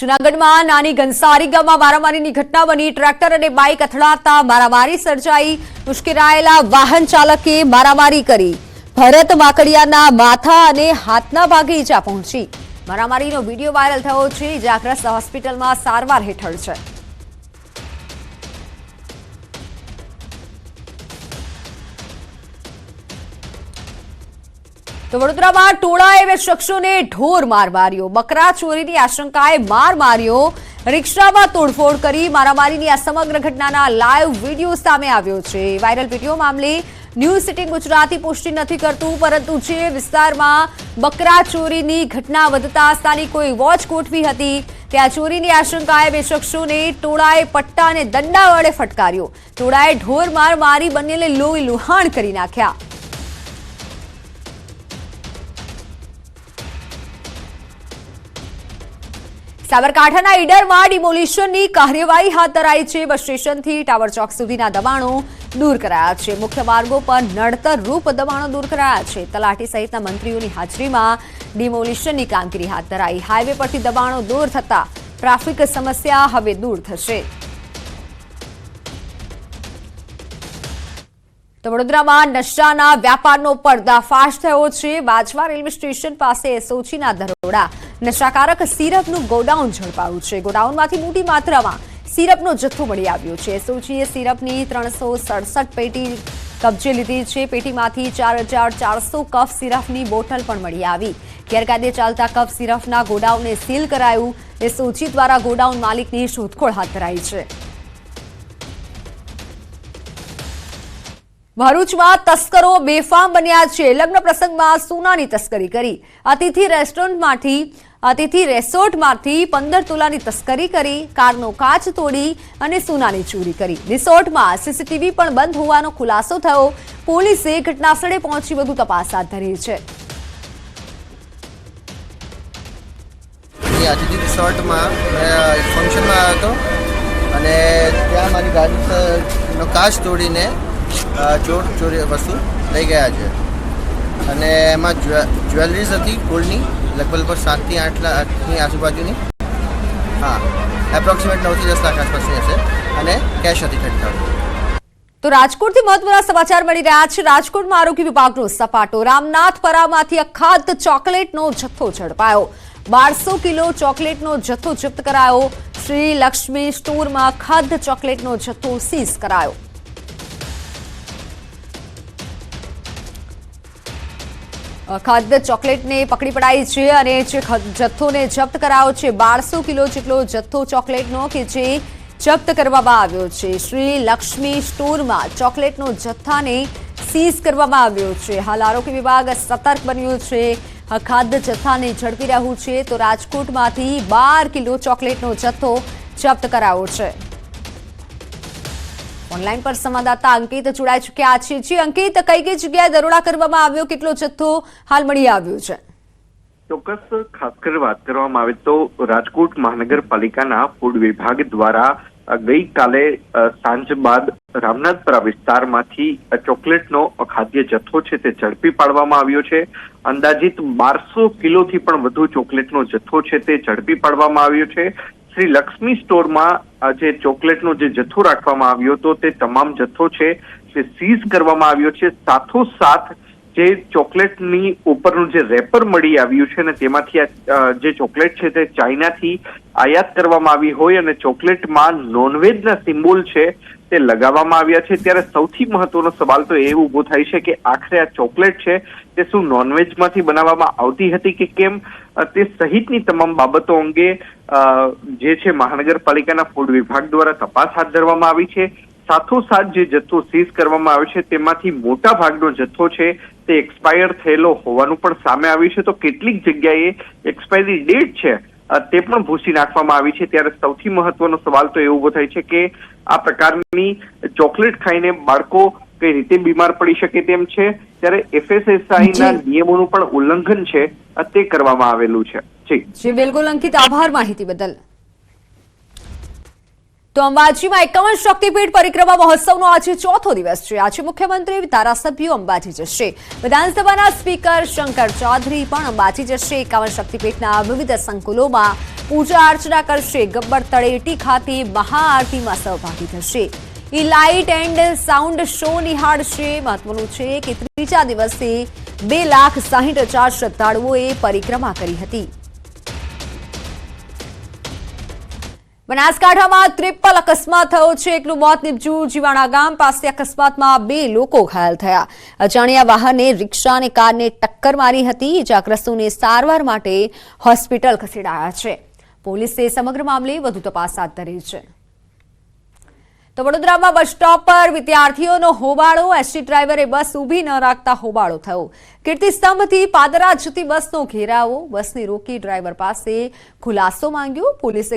જૂનાગઢમાં નાની ઘનસારી ગામમાં મારામારીની ઘટના બની. ટ્રેક્ટર અને બાઇક અથડાતા મારામારી સર્જાઈ. ઉશ્કેરાયેલા વાહન ચાલકે મારામારી કરી. ભરત માકડિયાના માથા અને હાથના ભાગે ઈજા પહોંચી. મારામારીનો વીડિયો વાયરલ થયો છે. ઇજાગ્રસ્ત હોસ્પિટલમાં સારવાર હેઠળ છે. તો વડોદરામાં ટોળાએ બે શખ્સોને ઢોર માર માર્યો બકરા ચોરીની આશંકાએ માર માર્યો. રિક્ષામાં તોડફોડ કરી મારામારીની આ સમગ્ર ઘટનાના લાઈવ વીડિયો સામે આવ્યો છે. વાયરલ વીડિયો મામલે ન્યૂઝ સિટી ગુજરાતી પુષ્ટિ નથી કરતું, પરંતુ જે વિસ્તારમાં બકરા ચોરીની ઘટના વધતા સ્થાનિકોએ વોચ ગોઠવી હતી, ત્યાં ચોરીની આશંકાએ બે શખ્સોને ટોળાએ પટ્ટા અને દંડા વડે ફટકાર્યો. ટોળાએ ઢોર માર મારી બંનેને લોહી લુહાણ કરી નાખ્યા. સાબરકાંઠાના ઈડરમાં ડિમોલિશનની કાર્યવાહી હાથ ધરાઈ છે. બસ સ્ટેશનથી ટાવર ચોક સુધીના દબાણો દૂર કરાયા છે. મુખ્ય માર્ગો પર નડતર રૂપ દબાણો દૂર કરાયા છે. તલાટી સહિતના મંત્રીઓની હાજરીમાં ડિમોલિશનની કામગીરી હાથ ધરાઈ. હાઈવે પરથી દબાણો દૂર થતા ટ્રાફિક સમસ્યા હવે દૂર થશે. તો વડોદરામાં નશાના વ્યાપારનો પર્દાફાશ થયો છે. બાજવા રેલવે સ્ટેશન પાસે એસઓજીના દરોડા નશાકારક સિરપનું ગોડાઉન ઝડપાયું છે. ગોડાઉનમાંથી મોટી માત્રામાં સિરપનો જથ્થો મળી આવ્યો છે. એસઓજીએ સિરપની ત્રણસો સડસઠ પેટી કબજે લીધી છે. પેટીમાંથી ચાર હજાર ચારસો કફ સિરપની બોટલ પણ મળી આવી. ગેરકાયદે ચાલતા કફ સિરપના ગોડાઉનને સીલ કરાયું. એસઓજી દ્વારા ગોડાઉન માલિકની શોધખોળ હાથ ધરાઈ છે. ભરૂચમાં તસ્કરો બેફામ બન્યા છે. લગ્ન પ્રસંગમાં સોનાની તસ્કરી કરી. અતિથિ રેસ્ટોરન્ટમાંથી અતિથિ રેસોર્ટમાંથી પંદર તોલાની તસ્કરી કરી, કારનો કાચ તોડી અને સોનાની ચોરી કરી. રિસોર્ટમાં સીસીટીવી પણ બંધ હોવાનો ખુલાસો થયો. પોલીસે ઘટનાસ્થળે પહોંચી વધુ તપાસ હાથ ધરી છે. અતિથિ રિસોર્ટમાં ફંક્શનમાં હતો અને ત્યાં મારી ગાડીનો કાચ તોડીને ચોર, ચોરી વસ્તુ લઈ ગયા છે. અને એમાં જ્વે- જ્વેલરીઝ હતી, ગોલ્ડની. લગભગ લગભગ સાતથી આઠ લાખની આજુબાજુની. હા એપ્રોક્સિમેટ નવથી દસ લાખ આસપાસની હશે અને કેશ હતી ખરીદતા તો રાજકોટથી મહત્વના સમાચાર મળી રહ્યા છે. રાજકોટમાં આરોગ્ય વિભાગનો સપાટો. રામનાથપરામાંથી અખાદ્ય ચોકલેટનો જથ્થો ઝડપાયો. બારસો કિલો ચોકલેટનો જથ્થો જપ્ત કરાયો. શ્રી લક્ષ્મી સ્ટોરમાં ખાદ્ય ચોકલેટનો જથ્થો સીઝ કરાયો. ખાદ્ય ચોકલેટને પકડી પડાઈ છે અને જે જથ્થોને જપ્ત કરાયો છે. બારસો કિલો જેટલો જથ્થો ચોકલેટનો કે જે જપ્ત કરવામાં આવ્યો છે. શ્રી લક્ષ્મી સ્ટોરમાં ચોકલેટનો જથ્થાને સીઝ કરવામાં આવ્યો છે. હાલ આરોગ્ય વિભાગ સતર્ક બન્યું છે. ખાદ્ય જથ્થાને ઝડપી રહ્યું છે. તો રાજકોટમાંથી બાર કિલો ચોકલેટનો જથ્થો જપ્ત કરાયો છે. ઓનલાઈન પર સંવાદદાતા અંકિત જોડાઈ ચૂક્યા છે. જી અંકિત, કઈ કઈ જગ્યાએ દરોડા કરવામાં આવ્યો? કેટલો જથ્થો હાલ મળી આવ્યો છે? ચોક્કસ, ખાસ કરી વાત કરવામાં આવે તો રાજકોટ મહાનગરપાલિકાના ફૂડ વિભાગ દ્વારા ગઈકાલે સાંજ બાદ રામનાથપરા વિસ્તારમાંથી ચોકલેટનો ખાદ્ય જથ્થો છે તે ઝડપી પાડવામાં આવ્યો છે. અંદાજિત બારસો કિલોથી પણ વધુ ચોકલેટનો જથ્થો છે તે ઝડપી પાડવામાં આવ્યો છે. શ્રી લક્ષ્મી સ્ટોરમાં જે ચોકલેટનો જે જથ્થો રાખવામાં આવ્યો હતો તે તમામ જથ્થો છે તે સીઝ કરવામાં આવ્યો છે. સાથોસાથ જે ચોકલેટની ઉપરનું જે રેપર મળી આવ્યું છે ને તેમાંથી આ જે ચોકલેટ છે તે ચાઇનાથી આયાત કરવામાં આવી હોય અને ચોકલેટમાં નોનવેજના સિમ્બોલ છે તે લગાવવામાં આવ્યા છે. ત્યારે સૌથી મહત્વનો સવાલ તો એ ઊભો થાય છે કે આખરે આ ચોકલેટ છે તે શું નોનવેજમાંથી બનાવવામાં આવતી હતી કે કેમ? તે સહિતની તમામ બાબતો અંગે જે છે મહાનગરપાલિકાના ફૂડ વિભાગ દ્વારા તપાસ હાથ ધરવામાં આવી છે. સાથોસાથ જે જથ્થો સીઝ કરવામાં આવ્યો છે તેમાંથી મોટા ભાગનો જથ્થો છે તે એક્સપાયર થયેલો હોવાનું પણ સામે આવ્યું છે. તો કેટલીક જગ્યાએ એક્સપાયરી ડેટ છે તે પણ ભૂસી નાખવામાં આવી છે. ત્યારે સૌથી મહત્વનો સવાલ તો એ ઊભો થાય છે કે આ પ્રકારની ચોકલેટ ખાઈને બાળકો કઈ રીતે બીમાર પડી શકે તેમ છે? ત્યારે એફએસએસઆઈ ના નિયમોનું પણ ઉલ્લંઘન છે. તે કરવામાં આવેલું છે. જી બિલકુલ અંકિત. આભાર માહિતી બદલ. તો અંબાજીમાં એકાવન શક્તિપીઠ પરિક્રમા મહોત્સવનો આજે ચોથો દિવસ છે. આજે મુખ્યમંત્રી ધારાસભ્યો અંબાજી જશે. વિધાનસભાના સ્પીકર શંકર ચૌધરી પણ અંબાજી જશે. એકાવન શક્તિપીઠના વિવિધ સંકુલોમાં પૂજા અર્ચના કરશે. ગબ્બર તળેટી ખાતે મહાઆરતીમાં સહભાગી થશે. ઈ લાઇટ એન્ડ સાઉન્ડ શો નિહાળશે. મહત્વનું છે કે ત્રીજા દિવસે બે લાખ સાહીઠ હજાર શ્રદ્ધાળુઓએ પરિક્રમા કરી હતી. બનાસકાંઠામાં ત્રિપલ અકસ્માત થયો છે. એકનું મોત નીપજ્યું જીવાણા ગામ. પાસે અકસ્માતમાં બે લોકો ઘાયલ થયા. અજાણ્યા વાહને રિક્ષા અને કારને ટક્કર મારી હતી. ઇજાગ્રસ્તોને સારવાર માટે હોસ્પિટલ ખસેડાયા છે. પોલીસે સમગ્ર મામલે વધુ તપાસ હાથ ધરી છે. તો વડોદરામાં બસ સ્ટોપ પર વિદ્યાર્થીઓનો હોબાળો. એસટી ડ્રાઈવરે બસ ઊભી ન રાખતા હોબાળો થયો. કીર્તિસ્તંભથી પાદરા જતી બસનો ઘેરાવો. બસને રોકી ડ્રાઈવર પાસે ખુલાસો માંગ્યો. પોલીસે